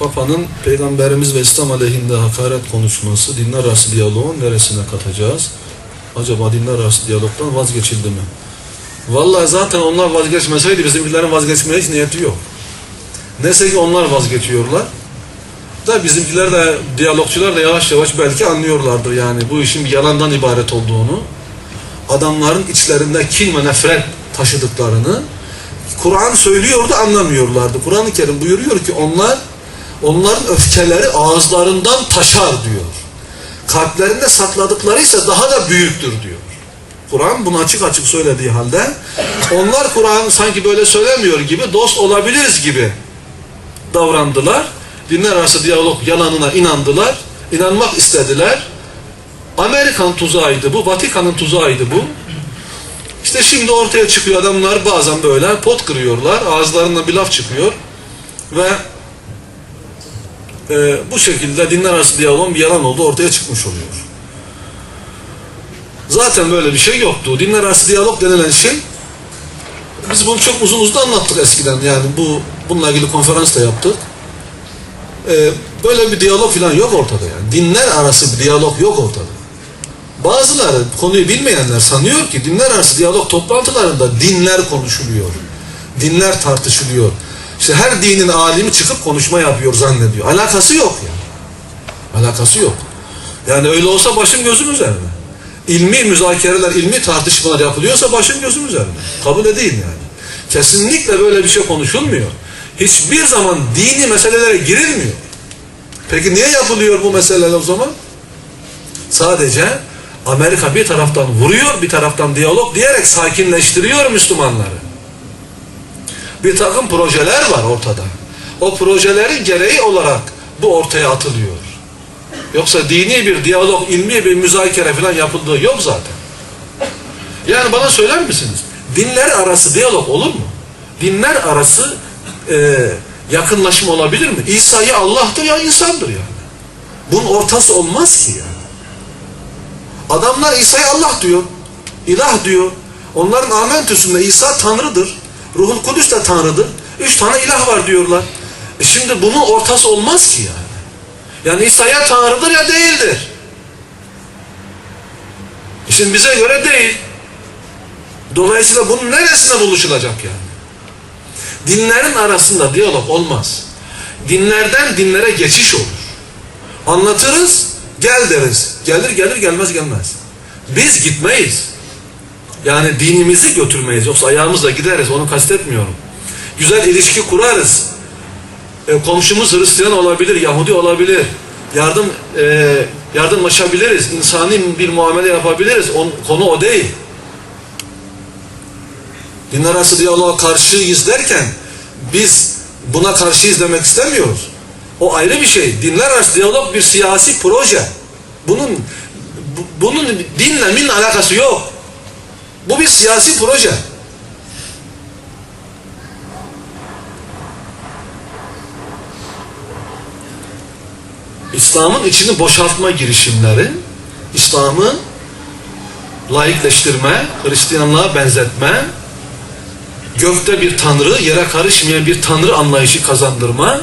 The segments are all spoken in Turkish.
Papa'nın Peygamberimiz ve İslam aleyhinde hakaret konuşması dinler arası diyaloğun neresine katacağız? Acaba dinler arası diyalogdan vazgeçildi mi? Vallahi zaten onlar vazgeçmeseydi bizimkilerin vazgeçmeye hiç niyeti yok. Neyse ki onlar vazgeçiyorlar. Da bizimkiler de diyalogçular da yavaş yavaş belki anlıyorlardır yani bu işin bir yalandan ibaret olduğunu. Adamların içlerinde kin ve nefret taşıdıklarını Kur'an söylüyordu anlamıyorlardı. Kur'an-ı Kerim buyuruyor ki onlar onların öfkeleri ağızlarından taşar diyor. Kalplerinde sakladıkları ise daha da büyüktür diyor. Kur'an bunu açık açık söylediği halde onlar Kur'an sanki böyle söylemiyor gibi dost olabiliriz gibi davrandılar. Dinler arası diyalog yalanına inandılar. inanmak istediler. Amerikan tuzağıydı bu. Vatikan'ın tuzağıydı bu. İşte şimdi ortaya çıkıyor adamlar bazen böyle pot kırıyorlar. Ağızlarından bir laf çıkıyor. Ve e, bu şekilde dinler arası diyaloğun bir yalan olduğu ortaya çıkmış oluyor. Zaten böyle bir şey yoktu. Dinler arası diyalog denilen şey biz bunu çok uzun uzun anlattık eskiden. Yani bu bununla ilgili konferans da yaptık. Ee, böyle bir diyalog falan yok ortada yani. Dinler arası bir diyalog yok ortada. Bazıları konuyu bilmeyenler sanıyor ki dinler arası diyalog toplantılarında dinler konuşuluyor. Dinler tartışılıyor. İşte her dinin alimi çıkıp konuşma yapıyor zannediyor. Alakası yok yani. Alakası yok. Yani öyle olsa başım gözüm üzerine. İlmi müzakereler, ilmi tartışmalar yapılıyorsa başım gözüm üzerine. Kabul edeyim yani. Kesinlikle böyle bir şey konuşulmuyor. Hiçbir zaman dini meselelere girilmiyor. Peki niye yapılıyor bu meseleler o zaman? Sadece Amerika bir taraftan vuruyor, bir taraftan diyalog diyerek sakinleştiriyor Müslümanları. Bir takım projeler var ortada. O projelerin gereği olarak bu ortaya atılıyor. Yoksa dini bir diyalog, ilmi bir müzakere falan yapıldığı yok zaten. Yani bana söyler misiniz? Dinler arası diyalog olur mu? Dinler arası e, yakınlaşma olabilir mi? İsa'yı Allah'tır ya insandır yani. Bunun ortası olmaz ki yani. Adamlar İsa'yı Allah diyor. ilah diyor. Onların amentüsünde İsa Tanrı'dır. Ruhul Kudüs de Tanrı'dır. Üç tane ilah var diyorlar. E şimdi bunun ortası olmaz ki yani. Yani İsa ya Tanrı'dır ya değildir. E şimdi bize göre değil. Dolayısıyla bunun neresine buluşulacak yani? Dinlerin arasında diyalog olmaz. Dinlerden dinlere geçiş olur. Anlatırız, gel deriz. Gelir gelir gelmez gelmez. Biz gitmeyiz. Yani dinimizi götürmeyiz. Yoksa ayağımızla gideriz. Onu kastetmiyorum. Güzel ilişki kurarız. E, komşumuz Hristiyan olabilir, Yahudi olabilir. Yardım e, yardımlaşabiliriz. insani bir muamele yapabiliriz. On, konu o değil. Dinler arası diyaloğa karşıyız derken biz buna karşıyız demek istemiyoruz. O ayrı bir şey. Dinler arası diyalog bir siyasi proje. Bunun bu, bunun dinle min alakası yok. Bu bir siyasi proje. İslam'ın içini boşaltma girişimleri, İslam'ı laikleştirme, Hristiyanlığa benzetme, gökte bir tanrı, yere karışmayan bir tanrı anlayışı kazandırma,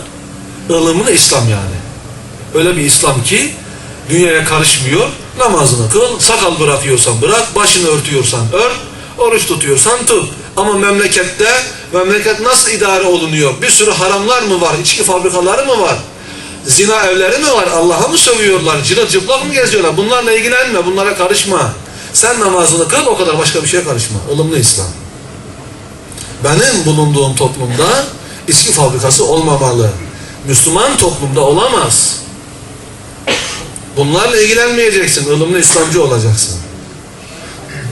ılımlı İslam yani. Öyle bir İslam ki dünyaya karışmıyor, namazını kıl, sakal bırakıyorsan bırak, başını örtüyorsan ört, oruç tutuyorsan tut. Ama memlekette, memleket nasıl idare olunuyor? Bir sürü haramlar mı var? İçki fabrikaları mı var? Zina evleri mi var? Allah'a mı sövüyorlar? Cırıl cıplak mı geziyorlar? Bunlarla ilgilenme, bunlara karışma. Sen namazını kıl, o kadar başka bir şeye karışma. Olumlu İslam. Benim bulunduğum toplumda içki fabrikası olmamalı. Müslüman toplumda olamaz. Bunlarla ilgilenmeyeceksin, ılımlı İslamcı olacaksın.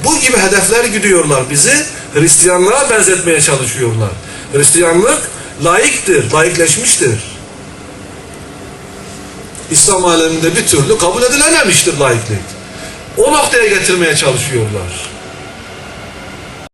Bu gibi hedefler gidiyorlar bizi Hristiyanlığa benzetmeye çalışıyorlar. Hristiyanlık laiktir, laikleşmiştir. İslam aleminde bir türlü kabul edilememiştir laiklik. O noktaya getirmeye çalışıyorlar.